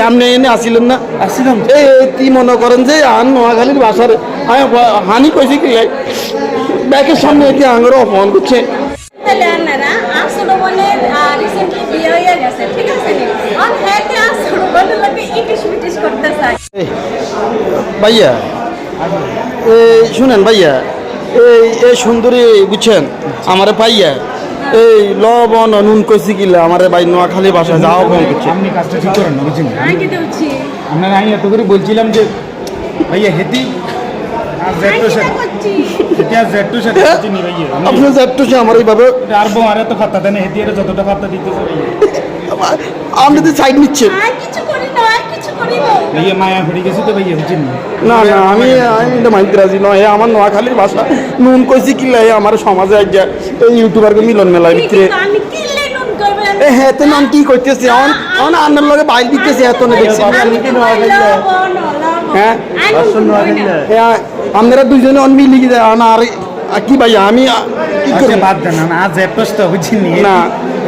আপনি এনে আসিলেন না? আসছিলাম এই এই কি মনে করেন যে আন নোয়াখালীর বাসার আমি হানি কইছি কি ব্যাকের সামনে এটি আঙুর অপমান করছে। ভাইয়া এই শুনেন ভাইয়া এই এই সুন্দরী বুঝছেন আমারে পাইয়া এই লবণ নুন কইছি কিলা আমারে ভাই নোয়াখালী বাসা যাওয়া ফোন করছে। আপনি কাজটা ঠিক করেন না বুঝছেন? আগে দিচ্ছি আপনারা আমি এত করে বলছিলাম যে ভাইয়া হেতি আর জেট্টো সে হেতি আর জেট্টো সাথে চিনি ভাইয়া। আমি আপনি একটু সে আমার এইভাবে আর আর আরে তো ফাত্তা দেন হেতি এর যতটা ফাত্তা দিতেছে ভাইয়া। আপনি তো সাইড নিচ্ছেন আর কিছু করি না আর কিছু করি না ভাইয়া মায়া হয়ে গেছে তো ভাইয়া বুঝছেন না? না না আমি আমি এটা মানতে রাজি নয় আমার নোয়াখালীর ভাষা। নুন কইছি কিলা আমার সমাজে এক ইউটিউবারকে মিলন মেলায় ভিতরে কিন্তু আমি কি লেনুন করবে? এ হ্যাঁ তো নাম কি করতেছে? অন অন আন্নার লগে বাইল দিতেছে এত না দেখছি। হ্যাঁ? এ, আপনারা দুইজনে অন মিলি আর কি ভাই আমি কি আচ্ছা করব? বাদ দেন না আজ জেট্টোস তো বুঝছেন নি না।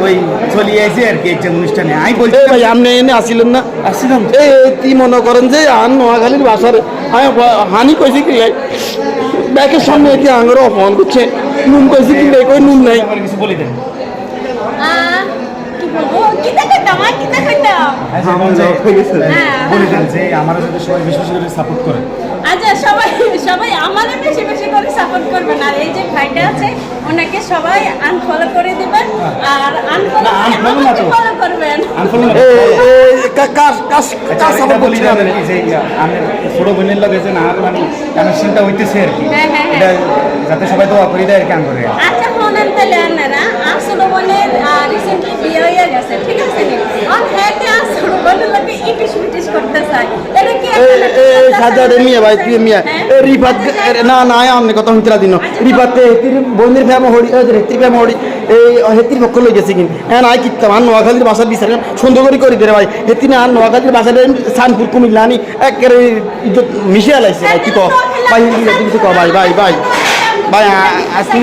ওই চলে আইছে আর কি একটা অনুষ্ঠানে। আমি বলছি ভাই আপনি এনে আসিলেন না? আসছিলাম এই কি মনে করেন যে আন নোয়াখালীর ভাষার আমি হানি কইছি কি ব্যাকের সামনে এটি আঙুর অপমান করছে? নুন কইছি কি কই নুন নাই? আমার কিছু বলি দেন। আর যে- হ্যাঁ। সবাই বেশি বেশি করে সাপোর্ট করে। আচ্ছা সবাই সবাই বেশি বেশি করে সাপোর্ট করবেন আর এই যে ভাইটা আছে ওনাকে সবাই আনফলো করে দিবেন আর আনফলো। ফলো করবেন। মানে হ্যাঁ, হ্যাঁ, এটা যাতে সবাই দোয়া করি দেয় আর কি করে আচ্ছা শোনেন তাহলে আপনারা আসল বোনের রিসেন্টলি বিয়ে হয়ে গেছে ঠিক আছে নি আর হ্যাঁ আসল বোনের লোকে ইটিস মিটিস করতে চায় এটা কি এই আপনারা এই করতে সাজা রে চান? মিয়া ভাই তুই মিয়া হ্যাঁ? রিফাত না না আমনে কথা হইতরা দিন রিফাত হেতির বন্দির ফেম হড়ি হেতির ফেম হড়ি এই হেতির পক্ষ লই গেছে কিন হ্যাঁ নাই কিত্তাম আর নোয়াখালীর ভাষা বিচার সুন্দর করে ভাই হেতি না আর নোয়াখালীর ভাষা সানপুর কুমিল্লা আনি একেবারে ইজ্জত মিশে আলাইছে ভাই কি কহ ভাই হিন্দি কিছু কহ ভাই ভাই ভাই ভাই আজকে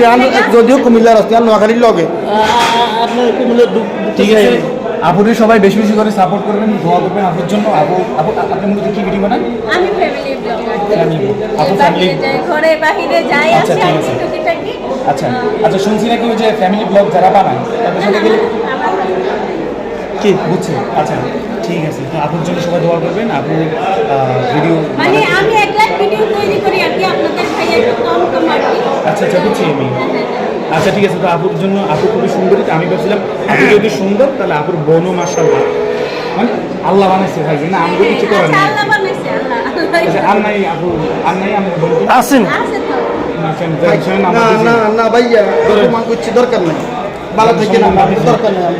যদিও কুমিল্লার আর নোয়াখালীর লগে ঠিক আছে আপুরে সবাই বেশি বেশি করে সাপোর্ট করবেন দোয়া করবেন আপুর জন্য। আপু আপু আপনি মূলত কি ভিডিও বানান? আমি ফ্যামিলি ব্লগার. আপু যাই ঘরে বাহিরে যাই আচ্ছা, আসি ঠিক আমি আছে। টুকিটাকি। আচ্ছা আচ্ছা শুনছি নাকি ওই যে ফ্যামিলি ব্লগ যারা বানায় তাদের সাথে গেলে কি? বুঝছি। আচ্ছা ঠিক আছে। তো আপুর জন্য সবাই দোয়া করবেন আপু ভিডিও মানে আমি একলাই ভিডিও তৈরি করি আর কি আপনাদের ভাই একটু কম কম আর কি আচ্ছা আচ্ছা বুঝছি আমি আচ্ছা ঠিক আছে তো আপুর জন্য আপু খুবই সুন্দরী আমি ভাবছিলাম আপু যদি সুন্দর তাহলে আপুর বোনও মাসাল মানে আল্লাহ বানাইছে ভাই না আমি কিছু করার নেই। আল্লাহ বানাইছে, আল্লাহ। আচ্ছা, আর নাই আপু আর নাই আমি বলব আসেন। না, না না কিছু- ভাইয়া দরকার নাই। ভালো থেকে না দরকার নাই